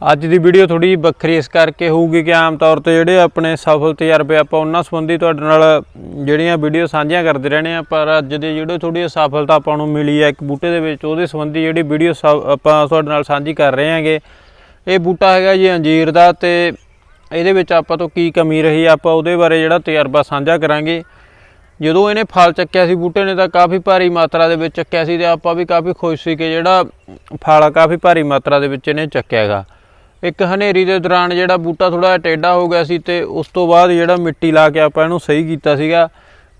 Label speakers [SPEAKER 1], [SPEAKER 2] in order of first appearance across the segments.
[SPEAKER 1] ਅੱਜ ਦੀ ਵੀਡੀਓ ਥੋੜੀ ਵੱਖਰੀ ਇਸ ਕਰਕੇ ਹੋਊਗੀ ਕਿ ਆਮ ਤੌਰ ਤੇ ਜਿਹੜੇ ਆਪਣੇ ਸਫਲ ਤਜਰਬੇ ਆਪਾਂ ਉਹਨਾਂ ਸੰਬੰਧੀ ਤੁਹਾਡੇ ਨਾਲ ਜਿਹੜੀਆਂ ਵੀਡੀਓ ਸਾਂਝੀਆਂ ਕਰਦੇ ਰਹਿਣੇ ਆ ਪਰ ਅੱਜ ਦੇ ਜਿਹੜੇ ਥੋੜੀ ਸਫਲਤਾ ਆਪਾਂ ਨੂੰ ਮਿਲੀ ਹੈ ਇੱਕ ਬੂਟੇ ਦੇ ਵਿੱਚ, ਉਹਦੇ ਸੰਬੰਧੀ ਜਿਹੜੀ ਵੀਡੀਓ ਆਪਾਂ ਤੁਹਾਡੇ ਨਾਲ ਸਾਂਝੀ ਕਰ ਰਹੇ ਹਾਂਗੇ। ਇਹ ਬੂਟਾ ਹੈਗਾ ਜੀ ਅੰਜੀਰ ਦਾ ਤੇ ਇਹਦੇ ਵਿੱਚ ਆਪਾਂ ਤੋਂ ਕੀ ਕਮੀ ਰਹੀ ਆਪਾਂ ਉਹਦੇ ਬਾਰੇ ਜਿਹੜਾ ਤਜਰਬਾ ਸਾਂਝਾ ਕਰਾਂਗੇ। ਜਦੋਂ ਇਹਨੇ ਫਲ ਚੱਕਿਆ ਸੀ ਬੂਟੇ ਨੇ ਤਾਂ ਕਾਫੀ ਭਾਰੀ ਮਾਤਰਾ ਦੇ ਵਿੱਚ ਚੱਕਿਆ ਸੀ ਤੇ ਆਪਾਂ ਵੀ ਕਾਫੀ ਖੁਸ਼ ਸੀ ਕਿ ਜਿਹੜਾ ਫਲ ਕਾਫੀ ਭਾਰੀ ਮਾਤਰਾ ਦੇ ਵਿੱਚ ਇਹਨੇ ਚੱਕਿਆਗਾ ਇੱਕ ਹਨੇਰੀ ਦੇ ਦੌਰਾਨ ਜਿਹੜਾ ਬੂਟਾ ਥੋੜਾ ਟੇਢਾ ਹੋ ਗਿਆ ਸੀ ਤੇ ਉਸ ਤੋਂ ਬਾਅਦ ਜਿਹੜਾ ਮਿੱਟੀ ਲਾ ਕੇ ਆਪਾਂ ਇਹਨੂੰ ਸਹੀ ਕੀਤਾ ਸੀਗਾ।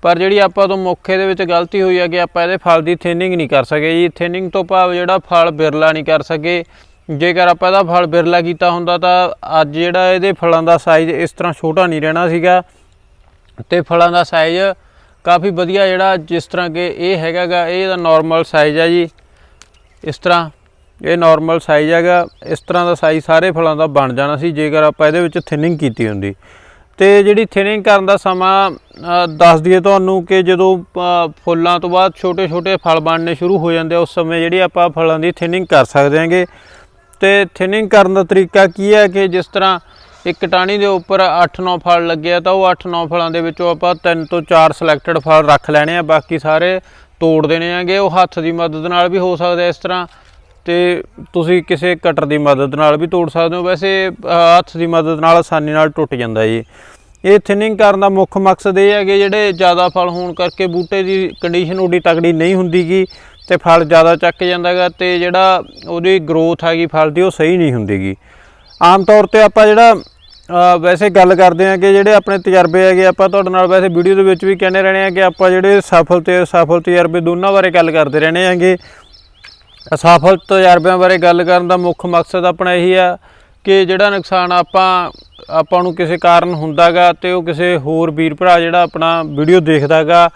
[SPEAKER 1] ਪਰ ਜਿਹੜੀ ਆਪਾਂ ਤੋਂ ਮੌਕੇ ਇਹਦੇ ਵਿੱਚ ਗਲਤੀ ਹੋਈ ਹੈ ਕਿ ਆਪਾਂ ਇਹਦੇ ਫਲ ਦੀ ਥਿਨਿੰਗ ਨਹੀਂ ਕਰ ਸਕੇ ਜੀ। ਥਿਨਿੰਗ ਤੋਂ ਭਾਵ ਜਿਹੜਾ ਫਲ ਬਿਰਲਾ ਨਹੀਂ ਕਰ ਸਕੇ। ਜੇਕਰ ਆਪਾਂ ਇਹਦਾ ਫਲ ਬਿਰਲਾ ਕੀਤਾ ਹੁੰਦਾ ਤਾਂ ਅੱਜ ਜਿਹੜਾ ਇਹਦੇ ਫਲਾਂ ਦਾ ਸਾਈਜ਼ ਇਸ ਤਰ੍ਹਾਂ ਛੋਟਾ ਨਹੀਂ ਰਹਿਣਾ ਸੀਗਾ। ਤੇ ਫਲਾਂ ਦਾ ਸਾਈਜ਼ ਕਾਫੀ ਵਧੀਆ ਜਿਹੜਾ ਜਿਸ ਤਰ੍ਹਾਂ ਕਿ ਇਹ ਹੈਗਾਗਾ, ਇਹ ਦਾ ਨਾਰਮਲ ਸਾਈਜ਼ ਆ ਜੀ। ਇਸ ਤਰ੍ਹਾਂ ਇਹ ਨਾਰਮਲ ਸਾਈਜ਼ ਹੈਗਾ ਇਸ ਤਰ੍ਹਾਂ ਦਾ ਸਾਈਜ਼ ਸਾਰੇ ਫਲਾਂ ਦਾ ਬਣ ਜਾਣਾ ਸੀ ਜੇਕਰ ਆਪਾਂ ਇਹਦੇ ਵਿੱਚ ਥਿਨਿੰਗ ਕੀਤੀ ਹੁੰਦੀ। ਤੇ ਜਿਹੜੀ ਥਿਨਿੰਗ ਕਰਨ ਦਾ ਸਮਾਂ ਅ, ਦੱਸ ਦਈਏ ਤੁਹਾਨੂੰ ਕਿ ਜਦੋਂ ਫੁੱਲਾਂ ਤੋਂ ਬਾਅਦ ਛੋਟੇ-ਛੋਟੇ ਫਲ ਬਣਨੇ ਸ਼ੁਰੂ ਹੋ ਜਾਂਦੇ ਆ, ਉਸ ਸਮੇਂ ਜਿਹੜੀ ਆਪਾਂ ਫਲਾਂ ਦੀ ਥਿਨਿੰਗ ਕਰ ਸਕਦੇ ਹਾਂਗੇ। ਤੇ ਥਿਨਿੰਗ ਕਰਨ ਦਾ ਤਰੀਕਾ ਕੀ ਹੈ ਕਿ ਜਿਸ ਤਰ੍ਹਾਂ ਇੱਕ ਟਾਣੀ ਦੇ ਉੱਪਰ 8-9 ਫਲ ਲੱਗੇ ਆ ਤਾਂ ਉਹ 8-9 ਫਲਾਂ ਦੇ ਵਿੱਚੋਂ ਆਪਾਂ 3 ਤੋਂ 4 ਸਿਲੈਕਟਡ ਫਲ ਰੱਖ ਲੈਣੇ ਆ ਬਾਕੀ ਸਾਰੇ ਤੋੜ ਦੇਣੇ ਆਗੇ ਉਹ ਹੱਥ ਦੀ ਮਦਦ ਨਾਲ ਵੀ ਹੋ ਸਕਦਾ ਇਸ ਤਰ੍ਹਾਂ। ਤੇ ਤੁਸੀਂ ਕਿਸੇ ਕਟਰ ਦੀ ਮਦਦ ਨਾਲ ਵੀ ਤੋੜ ਸਕਦੇ ਹੋ। ਵੈਸੇ ਹੱਥ ਦੀ ਮਦਦ ਨਾਲ ਆਸਾਨੀ ਨਾਲ ਟੁੱਟ ਜਾਂਦਾ ਜੀ। ਇਹ ਥਿਨਿੰਗ ਕਰਨ ਦਾ ਮੁੱਖ ਮਕਸਦ ਇਹ ਹੈ ਕਿ ਜਿਹੜੇ ਜ਼ਿਆਦਾ ਫਲ ਹੋਣ ਕਰਕੇ ਬੂਟੇ ਦੀ ਕੰਡੀਸ਼ਨ ਓਡੀ ਤਕੜੀ ਨਹੀਂ ਹੁੰਦੀਗੀ ਤੇ ਫਲ ਜ਼ਿਆਦਾ ਚੱਕ ਜਾਂਦਾਗਾ ਤੇ ਜਿਹੜਾ ਉਹਦੀ ਗਰੋਥ ਹੈਗੀ ਫਲ ਦੀ ਉਹ ਸਹੀ ਨਹੀਂ ਹੁੰਦੀਗੀ ਆਮ ਤੌਰ ਤੇ ਆਪਾਂ ਜਿਹੜਾ ਵੈਸੇ ਗੱਲ ਕਰਦੇ ਆ ਕਿ ਜਿਹੜੇ ਆਪਣੇ ਤਜਰਬੇ ਹੈਗੇ, ਆਪਾਂ ਤੁਹਾਡੇ ਨਾਲ ਵੈਸੇ ਵੀਡੀਓ ਦੇ ਵਿੱਚ ਵੀ ਕਹਿੰਦੇ ਰਹਿਣੇ ਆ ਕਿ ਆਪਾਂ ਜਿਹੜੇ ਸਫਲ ਤੇ ਅਸਫਲ ਤਜਰਬੇ ਦੋਨਾਂ ਬਾਰੇ ਗੱਲ ਕਰਦੇ ਰਹਿਣੇ ਆਂਗੇ ਅਸਫਲ ਤਜਰਬਿਆਂ ਬਾਰੇ ਗੱਲ ਕਰਨ ਦਾ ਮੁੱਖ ਮਕਸਦ ਆਪਣਾ ਇਹੀ ਆ ਕਿ ਜਿਹੜਾ ਨੁਕਸਾਨ ਆਪਾਂ ਆਪਾਂ ਨੂੰ ਕਿਸੇ ਕਾਰਨ ਹੁੰਦਾਗਾ ਤੇ ਉਹ ਕਿਸੇ ਹੋਰ ਵੀਰ ਭਰਾ ਜਿਹੜਾ ਆਪਣਾ ਵੀਡੀਓ ਦੇਖਦਾਗਾ,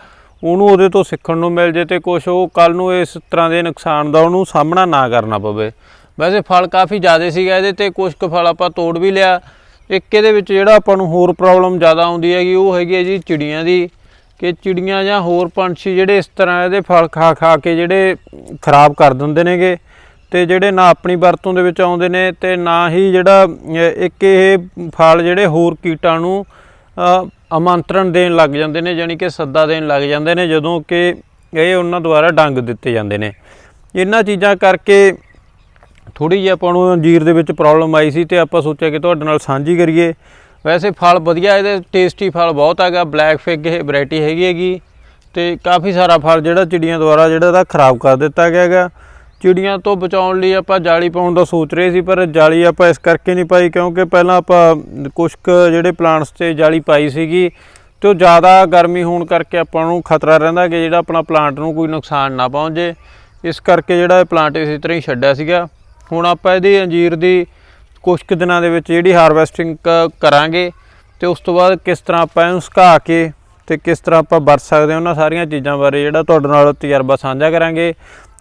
[SPEAKER 1] ਉਹਨੂੰ ਉਹਦੇ ਤੋਂ ਸਿੱਖਣ ਨੂੰ ਮਿਲ ਜੇ ਤੇ ਕੁਝ ਉਹ ਕੱਲ ਨੂੰ ਇਸ ਤਰ੍ਹਾਂ ਦੇ ਨੁਕਸਾਨ ਦਾ ਉਹਨੂੰ ਸਾਹਮਣਾ ਨਾ ਕਰਨਾ ਪਵੇ। ਵੈਸੇ ਫਲ ਕਾਫੀ ਜ਼ਿਆਦਾ ਸੀਗਾ ਇਹਦੇ ਤੇ ਕੁਝ ਕੁ ਫਲ ਆਪਾਂ ਤੋੜ ਵੀ ਲਿਆ। ਇੱਕ ਇਹਦੇ ਵਿੱਚ ਜਿਹੜਾ ਆਪਾਂ ਨੂੰ ਹੋਰ ਪ੍ਰੋਬਲਮ ਜ਼ਿਆਦਾ ਆਉਂਦੀ ਹੈਗੀ, ਉਹ ਹੈਗੀ ਹੈ ਜੀ ਚਿੜੀਆਂ ਦੀ। ਕਿ ਚਿੜੀਆਂ ਜਾਂ ਹੋਰ ਪੰਛੀ ਜਿਹੜੇ ਇਸ ਤਰ੍ਹਾਂ ਇਹਦੇ ਫਲ ਖਾ ਖਾ ਕੇ ਜਿਹੜੇ ਖਰਾਬ ਕਰ ਦਿੰਦੇ ਨੇਗੇ ਤੇ ਜਿਹੜੇ ਨਾ ਆਪਣੀ ਵਰਤੋਂ ਦੇ ਵਿੱਚ ਆਉਂਦੇ ਨੇ ਤੇ ਨਾ ਹੀ ਜਿਹੜਾ ਇੱਕ ਇਹ ਫਲ ਜਿਹੜੇ ਹੋਰ ਕੀਟਾਂ ਨੂੰ ਆਮੰਤਰਣ ਦੇਣ ਲੱਗ ਜਾਂਦੇ ਨੇ ਯਾਨੀ ਕਿ ਸੱਦਾ ਦੇਣ ਲੱਗ ਜਾਂਦੇ ਨੇ, ਜਦੋਂ ਕਿ ਇਹ ਉਹਨਾਂ ਦੁਆਰਾ ਡੰਗ ਦਿੱਤੇ ਜਾਂਦੇ ਨੇ। ਇਹਨਾਂ ਚੀਜ਼ਾਂ ਕਰਕੇ ਥੋੜੀ ਜਿਹੀ ਆਪਾਂ ਨੂੰ ਅੰਜੀਰ ਦੇ ਵਿੱਚ ਪ੍ਰੋਬਲਮ ਆਈ ਸੀ ਤੇ ਆਪਾਂ ਸੋਚਿਆ ਕਿ ਤੁਹਾਡੇ ਨਾਲ ਸਾਂਝੀ ਕਰੀਏ। ਵੈਸੇ ਫਲ ਵਧੀਆ, ਇਹਦੇ ਟੇਸਟੀ ਫਲ ਬਹੁਤ ਹੈਗਾ ਬਲੈਕ ਫਿਗ ਇਹ ਵੈਰਾਈਟੀ ਹੈਗੀ ਹੈਗੀ। ਤੇ ਕਾਫੀ ਸਾਰਾ ਫਲ ਜਿਹੜਾ ਚਿੜੀਆਂ ਦੁਆਰਾ ਜਿਹੜਾ ਇਹਦਾ ਖਰਾਬ ਕਰ ਦਿੱਤਾ ਗਿਆ ਹੈਗਾ। ਚਿੜੀਆਂ ਤੋਂ ਬਚਾਉਣ ਲਈ ਆਪਾਂ ਜਾਲੀ ਪਾਉਣ ਦਾ ਸੋਚ ਰਹੇ ਸੀ, ਪਰ ਜਾਲੀ ਆਪਾਂ ਇਸ ਕਰਕੇ ਨਹੀਂ ਪਾਈ ਕਿਉਂਕਿ ਪਹਿਲਾਂ ਆਪਾਂ ਕੁਝ ਕੁ ਜਿਹੜੇ ਪਲਾਂਟਸ ਤੇ ਜਾਲੀ ਪਾਈ ਸੀਗੀ, ਤੇ ਉਹ ਜ਼ਿਆਦਾ ਗਰਮੀ ਹੋਣ ਕਰਕੇ ਆਪਾਂ ਨੂੰ ਖਤਰਾ ਰਹਿੰਦਾ ਕਿ ਜਿਹੜਾ ਆਪਣਾ ਪਲਾਂਟ ਨੂੰ ਕੋਈ ਨੁਕਸਾਨ ਨਾ ਪਹੁੰਚੇ। ਇਸ ਕਰਕੇ ਜਿਹੜਾ ਇਹ ਪਲਾਂਟ ਇਸੇ ਤਰ੍ਹਾਂ ਹੀ ਛੱਡਿਆ ਸੀਗਾ। ਹੁਣ ਆਪਾਂ ਇਹਦੀ ਅੰਜੀਰ ਦੀ ਕੁਝ ਕੁ ਦਿਨਾਂ ਦੇ ਵਿੱਚ ਜਿਹੜੀ ਹਾਰਵੈਸਟਿੰਗ ਕਰਾਂਗੇ ਤੇ ਉਸ ਤੋਂ ਬਾਅਦ ਕਿਸ ਤਰ੍ਹਾਂ ਆਪਾਂ ਇਹਨੂੰ ਸੁਕਾ ਕੇ ਤੇ ਕਿਸ ਤਰ੍ਹਾਂ ਆਪਾਂ ਵਰਤ ਸਕਦੇ ਹਾਂ ਉਹਨਾਂ ਸਾਰੀਆਂ ਚੀਜ਼ਾਂ ਬਾਰੇ ਜਿਹੜਾ ਤੁਹਾਡੇ ਨਾਲ ਤਜਰਬਾ ਸਾਂਝਾ ਕਰਾਂਗੇ।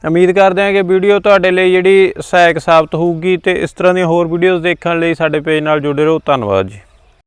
[SPEAKER 1] ਉਮੀਦ ਕਰਦੇ ਹਾਂ ਕਿ ਵੀਡੀਓ ਤੁਹਾਡੇ ਲਈ ਜਿਹੜੀ ਸਹਾਇਕ ਸਾਬਤ ਹੋਊਗੀ ਤੇ ਇਸ ਤਰ੍ਹਾਂ ਦੀਆਂ ਹੋਰ ਵੀਡੀਓਜ਼ ਦੇਖਣ ਲਈ ਸਾਡੇ ਪੇਜ ਨਾਲ ਜੁੜੇ ਰਹੋ। ਧੰਨਵਾਦ ਜੀ।